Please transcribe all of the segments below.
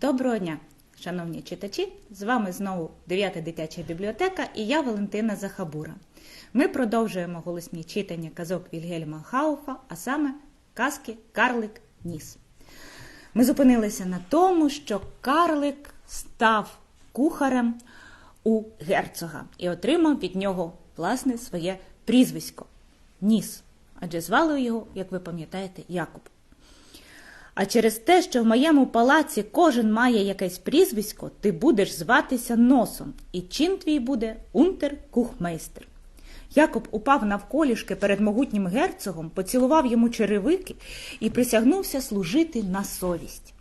Доброго дня, шановні читачі! З вами знову 9 дитяча бібліотека і я Валентина Захабура. Ми продовжуємо голосні читання казок Вільгельма Хауфа, а саме казки Карлик Ніс. Ми зупинилися на тому, що Карлик став кухарем у герцога і отримав від нього власне своє прізвисько Ніс. Адже звали його, як ви пам'ятаєте, Якуб. А через те, що в моєму палаці кожен має якесь прізвисько, ти будеш зватися носом, і чин твій буде унтер-кухмейстер. Якоб упав навколішки перед могутнім герцогом, поцілував йому черевики і присягнувся служити на совість.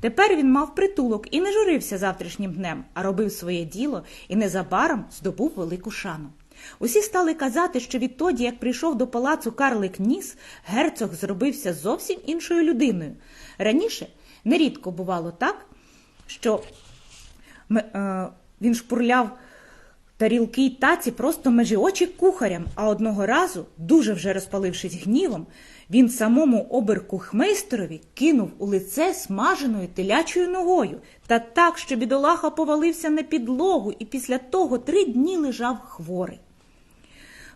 Тепер він мав притулок і не журився завтрашнім днем, а робив своє діло і незабаром здобув велику шану. Усі стали казати, що відтоді, як прийшов до палацу Карлик Ніс, герцог зробився зовсім іншою людиною. Раніше нерідко бувало так, що е, він шпурляв тарілки й таці просто межі очі кухарям, а одного разу, дуже вже розпалившись гнівом, він самому оберкухмейстерові кинув у лице смаженою телячою ногою та так, що бідолаха повалився на підлогу і після того три дні лежав хворий.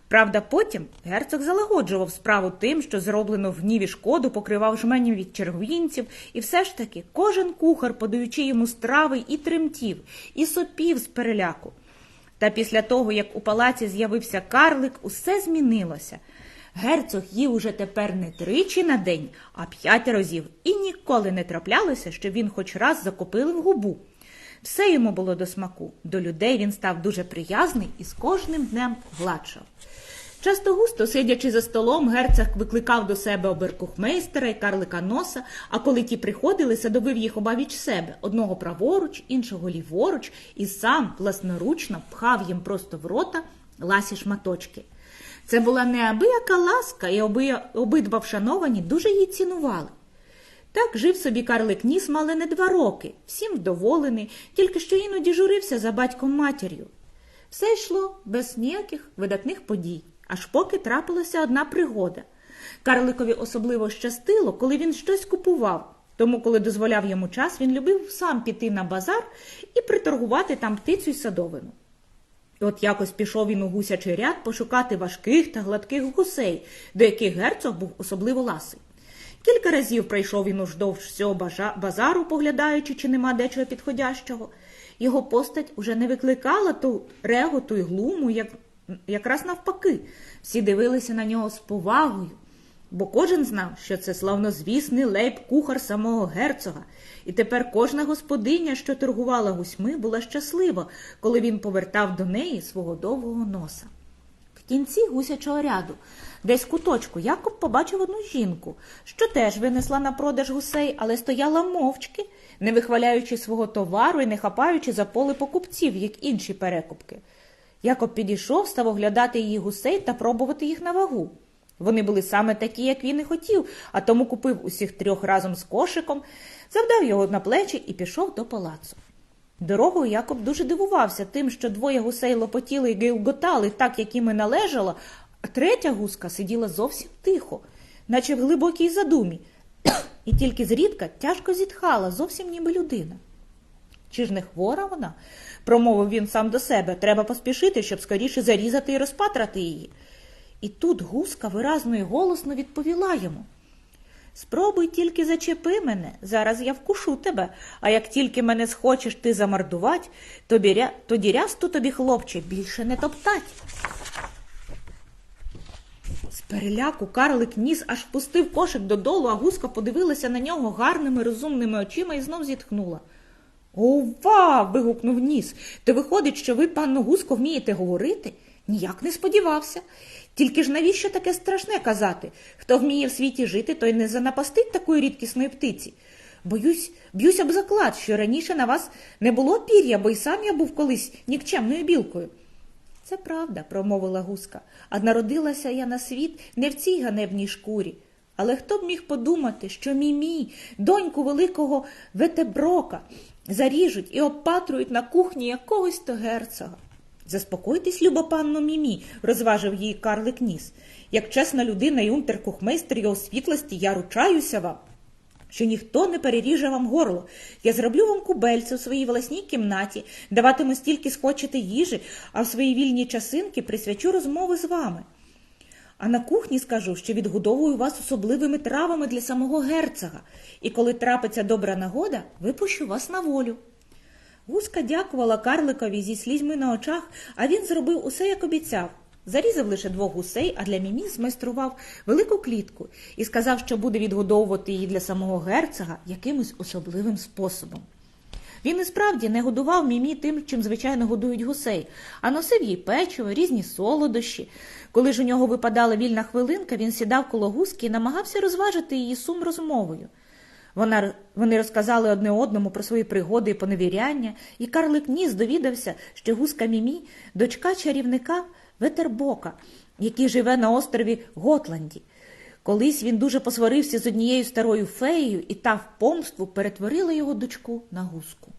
Правда, потім герцог залагоджував справу тим, що зроблено в гніві шкоду, покривав жменів від червінців, і все ж таки кожен кухар, подаючи йому страви, і тремтів, і сопів з переляку. Та після того, як у палаці з'явився карлик, усе змінилося. Герцог їв уже тепер не тричі на день, а п'ять разів, і ніколи не траплялося, що він хоч раз закопив губу. Все йому було до смаку. До людей він став дуже приязний і з кожним днем гладшав. Часто густо, сидячи за столом, герцог викликав до себе оберкухмейстера і карлика носа, а коли ті приходили, садовив їх обабіч себе одного праворуч, іншого ліворуч, і сам власноручно пхав їм просто в рота ласі шматочки. Це була неабияка ласка, і оби, обидва вшановані дуже її цінували. Так жив собі карлик ніс мали не два роки, всім вдоволений, тільки що іноді журився за батьком матір'ю. Все йшло без ніяких видатних подій, аж поки трапилася одна пригода. Карликові особливо щастило, коли він щось купував. Тому, коли дозволяв йому час, він любив сам піти на базар і приторгувати там птицю й садовину. І от якось пішов він у гусячий ряд пошукати важких та гладких гусей, до яких герцог був особливо ласий. Кілька разів пройшов він уздовж всього базару, поглядаючи, чи нема дечого підходящого. Його постать уже не викликала ту реготу й глуму, як, якраз навпаки. Всі дивилися на нього з повагою, бо кожен знав, що це славнозвісний лейб кухар самого герцога, і тепер кожна господиня, що торгувала гусьми, була щаслива, коли він повертав до неї свого довгого носа. В кінці гусячого ряду, десь куточку, Якоб побачив одну жінку, що теж винесла на продаж гусей, але стояла мовчки, не вихваляючи свого товару і не хапаючи за поле покупців, як інші перекупки. Якоб підійшов, став оглядати її гусей та пробувати їх на вагу. Вони були саме такі, як він і хотів, а тому купив усіх трьох разом з кошиком, завдав його на плечі і пішов до палацу. Дорогою Якоб дуже дивувався тим, що двоє гусей лопотіли і гилготали так, як їм і належало, а третя гуска сиділа зовсім тихо, наче в глибокій задумі, і тільки зрідка тяжко зітхала, зовсім ніби людина. Чи ж не хвора вона? промовив він сам до себе. Треба поспішити, щоб скоріше зарізати і розпатрати її. І тут гуска виразно і голосно відповіла йому. Спробуй тільки зачепи мене, зараз я вкушу тебе, а як тільки мене схочеш ти замордувати, тоді рясту тобі, хлопче, більше не топтать. З переляку карлик ніс аж впустив кошик додолу, а гуска подивилася на нього гарними розумними очима і знов зітхнула. Ова. вигукнув ніс. То виходить, що ви, панно гуско, вмієте говорити? Ніяк не сподівався. Тільки ж навіщо таке страшне казати? Хто вміє в світі жити, той не занапастить такої рідкісної птиці. Боюсь, б'юся б заклад, що раніше на вас не було пір'я, бо й сам я був колись нікчемною білкою. Це правда, промовила гуска, а народилася я на світ не в цій ганебній шкурі. Але хто б міг подумати, що мімі, доньку великого ветеброка, заріжуть і обпатрують на кухні якогось то герцога? Заспокойтесь, люба панно Мімі, розважив її карлик ніс. Як чесна людина і унтеркухмейстер його світлості, я ручаюся вам. що ніхто не переріже вам горло. Я зроблю вам кубельце у своїй власній кімнаті, даватиму стільки схочете їжі, а в свої вільні часинки присвячу розмови з вами. А на кухні скажу, що відгодовую вас особливими травами для самого герцога, і коли трапиться добра нагода, випущу вас на волю. Гуска дякувала карликові зі слізьми на очах, а він зробив усе, як обіцяв. Зарізав лише двох гусей, а для Мімі змайстрував велику клітку і сказав, що буде відгодовувати її для самого герцога якимось особливим способом. Він і справді не годував Мімі тим, чим звичайно годують гусей, а носив їй печиво, різні солодощі. Коли ж у нього випадала вільна хвилинка, він сідав коло гуски і намагався розважити її сум розмовою. Вона, вони розказали одне одному про свої пригоди і поневіряння, і Карлик Ніс довідався, що гуска Мімі – дочка чарівника Ветербока, який живе на острові Готланді. Колись він дуже посварився з однією старою феєю, і та в помству перетворила його дочку на гуску.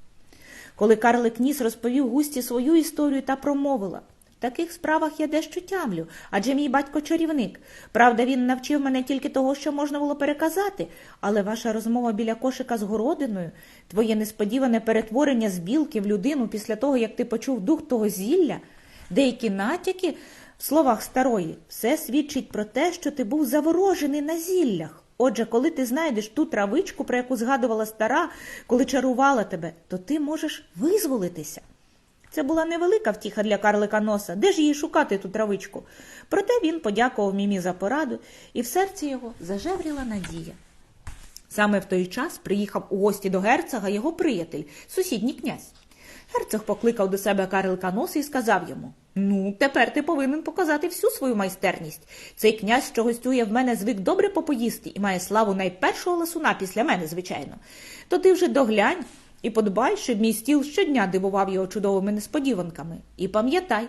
Коли Карлик Ніс розповів густі свою історію та промовила таких справах я дещо тямлю, адже мій батько чарівник. Правда, він навчив мене тільки того, що можна було переказати, але ваша розмова біля кошика з городиною, твоє несподіване перетворення з білки в людину після того, як ти почув дух того зілля, деякі натяки в словах старої, все свідчить про те, що ти був заворожений на зіллях. Отже, коли ти знайдеш ту травичку, про яку згадувала стара, коли чарувала тебе, то ти можеш визволитися. Це була невелика втіха для карлика носа. Де ж її шукати ту травичку? Проте він подякував мімі за пораду, і в серці його зажевріла надія. Саме в той час приїхав у гості до герцога його приятель, сусідній князь. Герцог покликав до себе карлика носа і сказав йому Ну, тепер ти повинен показати всю свою майстерність. Цей князь, що гостює в мене, звик добре попоїсти і має славу найпершого ласуна після мене, звичайно. То ти вже доглянь і подбай, щоб мій стіл щодня дивував його чудовими несподіванками. І пам'ятай,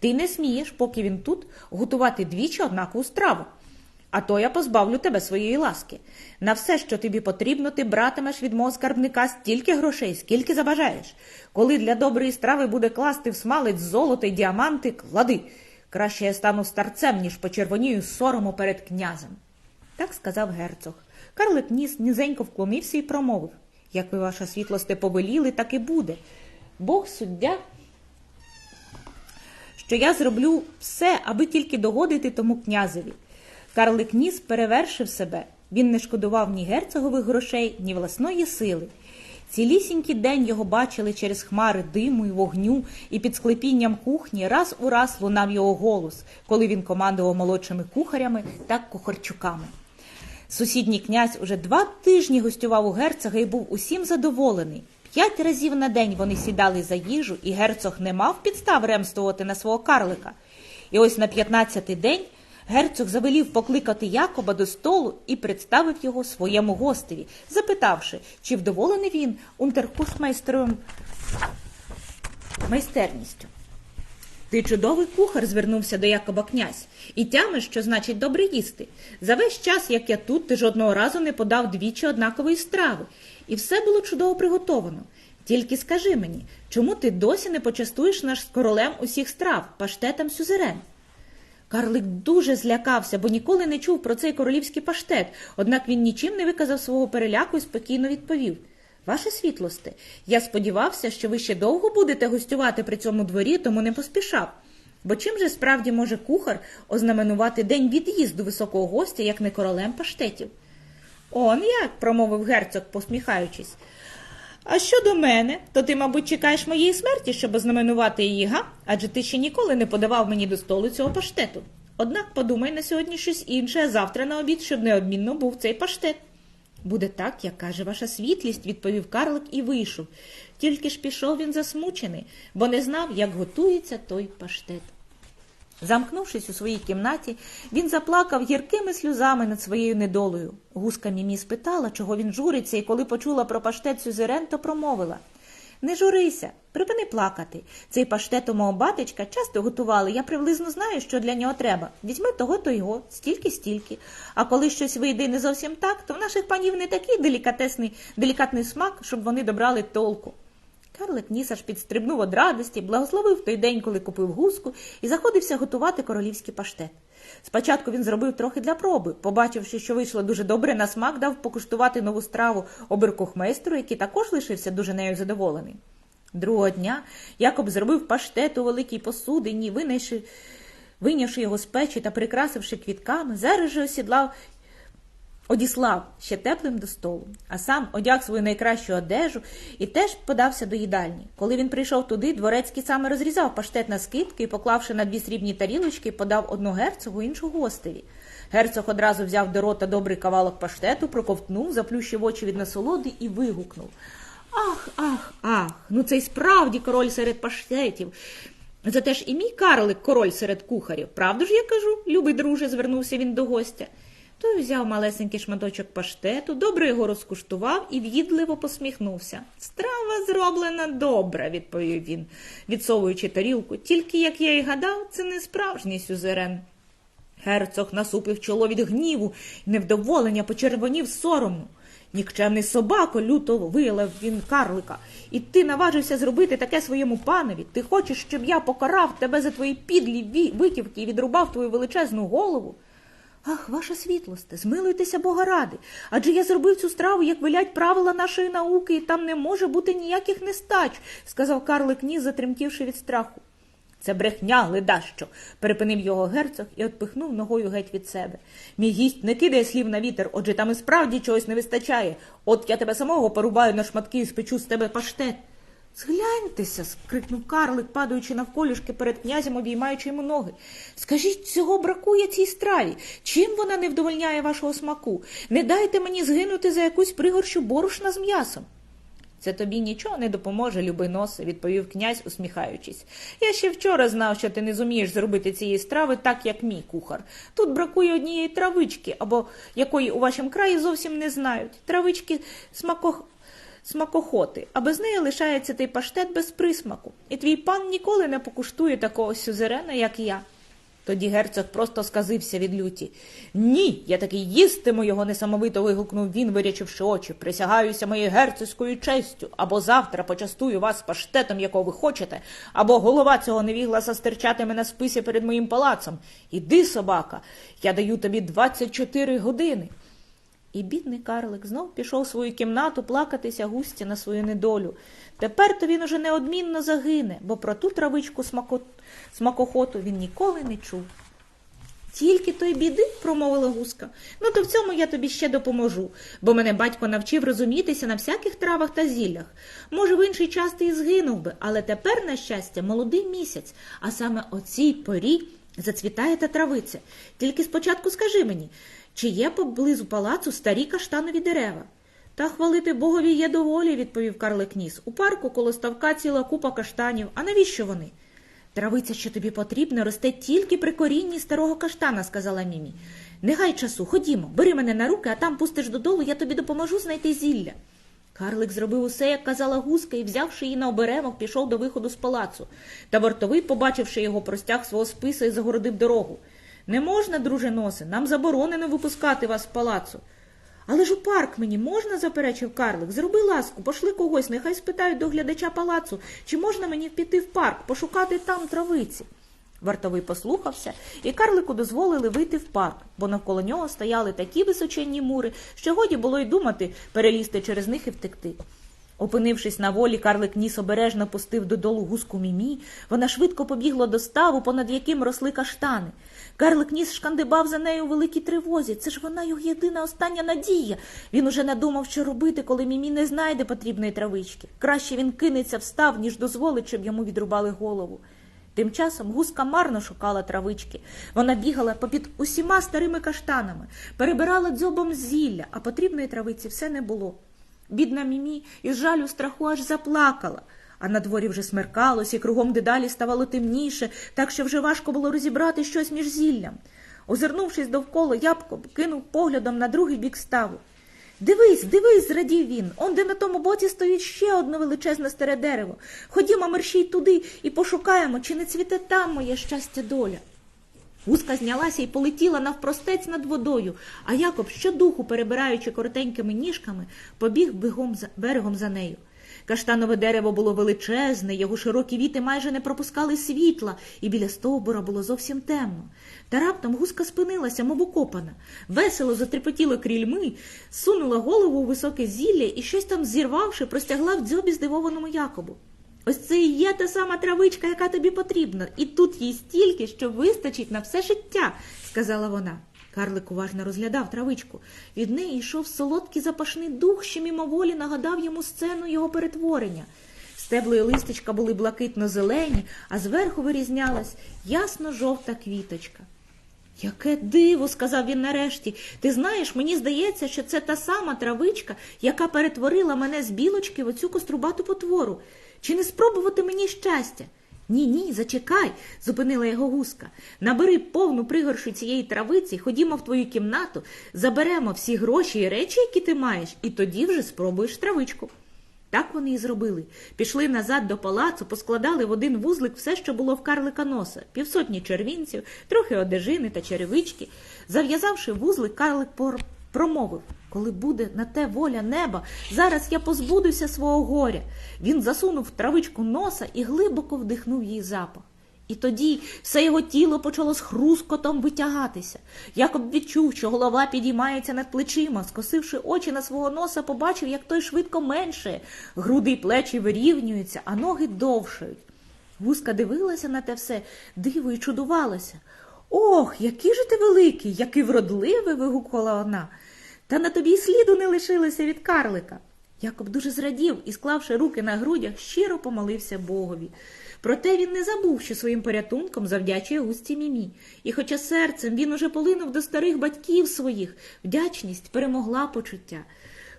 ти не смієш, поки він тут, готувати двічі однакову страву. А то я позбавлю тебе своєї ласки. На все, що тобі потрібно, ти братимеш від мого скарбника стільки грошей, скільки забажаєш. Коли для доброї страви буде класти в смалець золото й діаманти, клади. Краще я стану старцем, ніж почервонію сорому перед князем. Так сказав герцог. Карлик ніс низенько вклонився і промовив як ви, ваша світлосте, повеліли, так і буде. Бог суддя, що я зроблю все, аби тільки догодити тому князеві. Карлик Ніс перевершив себе. Він не шкодував ні герцогових грошей, ні власної сили. Цілісінький день його бачили через хмари диму й вогню, і під склепінням кухні раз у раз лунав його голос, коли він командував молодшими кухарями та кухарчуками. Сусідній князь уже два тижні гостював у герцога і був усім задоволений. П'ять разів на день вони сідали за їжу, і герцог не мав підстав ремствувати на свого карлика. І ось на п'ятнадцятий день герцог завелів покликати Якоба до столу і представив його своєму гостеві, запитавши, чи вдоволений він унтеркусмейстеровим майстерністю. Ти чудовий кухар, звернувся до Якоба князь, і тямиш, що значить добре їсти. За весь час, як я тут, ти жодного разу не подав двічі однакової страви, і все було чудово приготовано. Тільки скажи мені, чому ти досі не почастуєш наш королем усіх страв, паштетом сюзерен? Карлик дуже злякався, бо ніколи не чув про цей королівський паштет, однак він нічим не виказав свого переляку і спокійно відповів. Ваше світлосте, я сподівався, що ви ще довго будете гостювати при цьому дворі, тому не поспішав. Бо чим же справді може кухар ознаменувати день від'їзду високого гостя, як не королем паштетів? Он як, промовив герцог, посміхаючись. А щодо мене, то ти, мабуть, чекаєш моєї смерті, щоб ознаменувати її, га? Адже ти ще ніколи не подавав мені до столу цього паштету. Однак подумай на сьогодні щось інше, а завтра на обід, щоб неодмінно був цей паштет. Буде так, як каже ваша світлість, відповів Карлик і вийшов. Тільки ж пішов він засмучений, бо не знав, як готується той паштет. Замкнувшись у своїй кімнаті, він заплакав гіркими сльозами над своєю недолею. Гуска Мімі спитала, чого він журиться, і коли почула про паштет Сюзерен, то промовила Не журися, припини плакати. Цей паштет у мого батечка часто готували. Я приблизно знаю, що для нього треба. Візьми того, то його, стільки-стільки. А коли щось вийде не зовсім так, то в наших панів не такий делікатесний, делікатний смак, щоб вони добрали толку. Карлик ніс аж підстрибнув од радості, благословив той день, коли купив гуску, і заходився готувати королівський паштет. Спочатку він зробив трохи для проби. Побачивши, що вийшло дуже добре на смак, дав покуштувати нову страву оберкухмейстеру, який також лишився дуже нею задоволений. Другого дня Якоб зробив паштет у великій посудині, винайши, вийнявши його з печі та прикрасивши квітками, зараз же осідлав одіслав ще теплим до столу, а сам одяг свою найкращу одежу і теж подався до їдальні. Коли він прийшов туди, дворецький саме розрізав паштет на скидки і, поклавши на дві срібні тарілочки, подав одну герцогу, іншу гостеві. Герцог одразу взяв до рота добрий кавалок паштету, проковтнув, заплющив очі від насолоди і вигукнув. Ах, ах, ах, ну це й справді король серед паштетів. Зате ж і мій карлик король серед кухарів. Правду ж я кажу, любий друже, звернувся він до гостя. Той взяв малесенький шматочок паштету, добре його розкуштував і в'їдливо посміхнувся. Страва зроблена добре, відповів він, відсовуючи тарілку. Тільки, як я й гадав, це не справжній сюзерен. Герцог насупив чоло від гніву і невдоволення почервонів соромно. Нікчемний собако, люто виявив він карлика. І ти наважився зробити таке своєму панові. Ти хочеш, щоб я покарав тебе за твої підлі витівки і відрубав твою величезну голову? Ах, ваша світлосте, змилуйтеся Бога ради. Адже я зробив цю страву, як велять правила нашої науки, і там не може бути ніяких нестач, сказав карлик ніс, затремтівши від страху. Це брехня, ледащо, перепинив його герцог і отпихнув ногою геть від себе. Мій гість не кидає слів на вітер, отже там і справді чогось не вистачає. От я тебе самого порубаю на шматки і спечу з тебе паштет. Згляньтеся, скрикнув карлик, падаючи навколішки перед князем, обіймаючи йому ноги. Скажіть, цього бракує цій страві. Чим вона не вдовольняє вашого смаку? Не дайте мені згинути за якусь пригорщу борошна з м'ясом. Це тобі нічого не допоможе, любий носе, відповів князь, усміхаючись. Я ще вчора знав, що ти не зумієш зробити цієї страви так, як мій кухар. Тут бракує однієї травички, або якої у вашому краї зовсім не знають. Травички смако... смакохоти, а без неї лишається той паштет без присмаку. І твій пан ніколи не покуштує такого сюзерена, як я. Тоді герцог просто сказився від люті. Ні, я таки їстиму його несамовито вигукнув він, вирячивши очі. Присягаюся моєю герцогською честю, або завтра почастую вас паштетом, якого ви хочете, або голова цього невігласа стирчатиме на списі перед моїм палацом. Іди, собака, я даю тобі 24 години. І бідний карлик знов пішов в свою кімнату плакатися густі на свою недолю. Тепер то він уже неодмінно загине, бо про ту травичку смако... смакохоту він ніколи не чув. Тільки той біди, промовила гуска. Ну, то в цьому я тобі ще допоможу, бо мене батько навчив розумітися на всяких травах та зіллях. Може, в інший час ти і згинув би, але тепер, на щастя, молодий місяць, а саме о цій порі зацвітає та травиця. Тільки спочатку скажи мені, чи є поблизу палацу старі каштанові дерева? Та хвалити Богові є доволі, відповів Карлик Ніс. У парку коло ставка ціла купа каштанів. А навіщо вони? Травиця, що тобі потрібна, росте тільки при корінні старого каштана, сказала Мімі. Не гай часу, ходімо, бери мене на руки, а там пустиш додолу, я тобі допоможу знайти зілля. Карлик зробив усе, як казала гуска, і, взявши її на оберемок, пішов до виходу з палацу. Та вартовий, побачивши його, простяг свого списа і загородив дорогу. Не можна, друже носе, нам заборонено випускати вас з палацу. Але ж у парк мені можна, заперечив карлик. Зроби ласку, пошли когось, нехай спитають до глядача палацу, чи можна мені піти в парк, пошукати там травиці. Вартовий послухався, і карлику дозволили вийти в парк, бо навколо нього стояли такі височенні мури, що годі було й думати перелізти через них і втекти. Опинившись на волі, карлик ніс обережно пустив додолу гуску мімі. Вона швидко побігла до ставу, понад яким росли каштани. Карлик ніс шкандибав за нею у великій тривозі. Це ж вона його єдина остання надія. Він уже надумав, що робити, коли мімі не знайде потрібної травички. Краще він кинеться в став, ніж дозволить, щоб йому відрубали голову. Тим часом гуска марно шукала травички. Вона бігала попід усіма старими каштанами, перебирала дзьобом зілля, а потрібної травиці все не було. Бідна Мімі із жалю страху аж заплакала. А на дворі вже смеркалось, і кругом дедалі ставало темніше, так що вже важко було розібрати щось між зіллям. Озирнувшись довкола, ябко кинув поглядом на другий бік ставу. Дивись, дивись, зрадів він. Он де на тому боці стоїть ще одне величезне старе дерево. Ходімо мерщій туди і пошукаємо, чи не цвіте там моє щастя доля. Гуска знялася і полетіла навпростець над водою, а Якоб, щодуху перебираючи коротенькими ніжками, побіг бігом за берегом за нею. Каштанове дерево було величезне, його широкі віти майже не пропускали світла, і біля стовбура було зовсім темно. Та раптом гуска спинилася, мов укопана. Весело затрепотіло крільми, сунула голову у високе зілля і щось там зірвавши, простягла в дзьобі здивованому Якобу. Ось це і є та сама травичка, яка тобі потрібна, і тут їй стільки, що вистачить на все життя, сказала вона. Карлик уважно розглядав травичку. Від неї йшов солодкий запашний дух, що мимоволі нагадав йому сцену його перетворення. Стебло і листочка були блакитно-зелені, а зверху вирізнялась ясно-жовта квіточка. Яке диво, сказав він нарешті. Ти знаєш, мені здається, що це та сама травичка, яка перетворила мене з білочки в оцю кострубату потвору. Чи не спробувати мені щастя? Ні, ні, зачекай, зупинила його гуска. Набери повну пригоршу цієї травиці, ходімо в твою кімнату, заберемо всі гроші і речі, які ти маєш, і тоді вже спробуєш травичку. Так вони і зробили. Пішли назад до палацу, поскладали в один вузлик все, що було в карлика носа, півсотні червінців, трохи одежини та черевички. Зав'язавши вузлик, карлик промовив коли буде на те воля неба, зараз я позбудуся свого горя. Він засунув травичку носа і глибоко вдихнув її запах. І тоді все його тіло почало з хрускотом витягатися. Якоб відчув, що голова підіймається над плечима, скосивши очі на свого носа, побачив, як той швидко меншає, груди й плечі вирівнюються, а ноги довшають. Гуска дивилася на те все, диво й чудувалася. Ох, який же ти великий, який вродливий. вигукувала вона. Та на тобі й сліду не лишилося від карлика. Якоб дуже зрадів і, склавши руки на грудях, щиро помолився Богові. Проте він не забув, що своїм порятунком завдячує густі мімі. І хоча серцем він уже полинув до старих батьків своїх, вдячність перемогла почуття.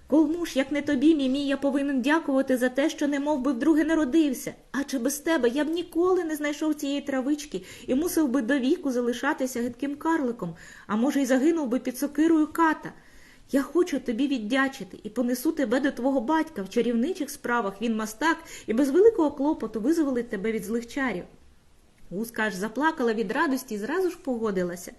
Кому ж, як не тобі, мімі, я повинен дякувати за те, що не мов би вдруге народився. Адже без тебе я б ніколи не знайшов цієї травички і мусив би до віку залишатися гидким карликом, а може, й загинув би під сокирою ката. Я хочу тобі віддячити і понесу тебе до твого батька в чарівничих справах він мастак і без великого клопоту визволить тебе від злих чарів. Гуска аж заплакала від радості і зразу ж погодилася.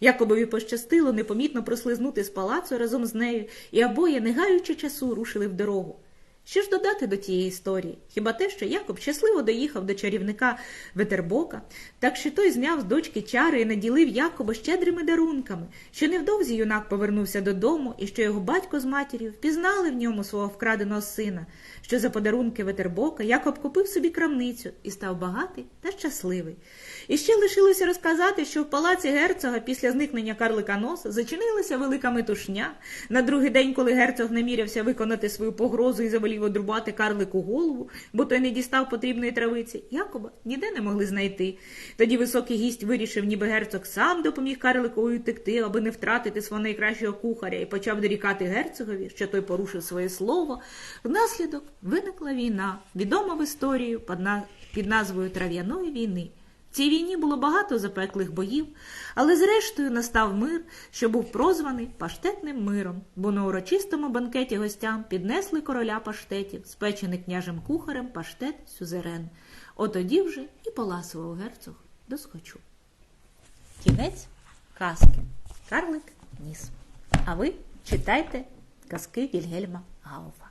Якобові пощастило непомітно прослизнути з палацу разом з нею, і обоє, не гаючи часу, рушили в дорогу. Що ж додати до тієї історії? Хіба те, що Якоб щасливо доїхав до чарівника Ветербока, так що той зняв з дочки чари і наділив Якоба щедрими дарунками, що невдовзі юнак повернувся додому і що його батько з матір'ю впізнали в ньому свого вкраденого сина, що за подарунки Ветербока Якоб купив собі крамницю і став багатий та щасливий. І ще лишилося розказати, що в палаці герцога після зникнення карлика носа зачинилася велика метушня. На другий день, коли герцог намірявся виконати свою погрозу і завелів одрубати карлику голову, бо той не дістав потрібної травиці, Якоба ніде не могли знайти. Тоді високий гість вирішив, ніби герцог сам допоміг карликові втекти, аби не втратити свого найкращого кухаря, і почав дорікати герцогові, що той порушив своє слово. Внаслідок виникла війна, відома в історії під назвою Трав'яної війни. В цій війні було багато запеклих боїв, але зрештою настав мир, що був прозваний паштетним миром, бо на урочистому банкеті гостям піднесли короля паштетів, спечений княжим кухарем паштет сюзерен. Отоді вже і поласував герцог до схочу. Кінець казки. Карлик ніс. А ви читайте казки Вільгельма Гауфа.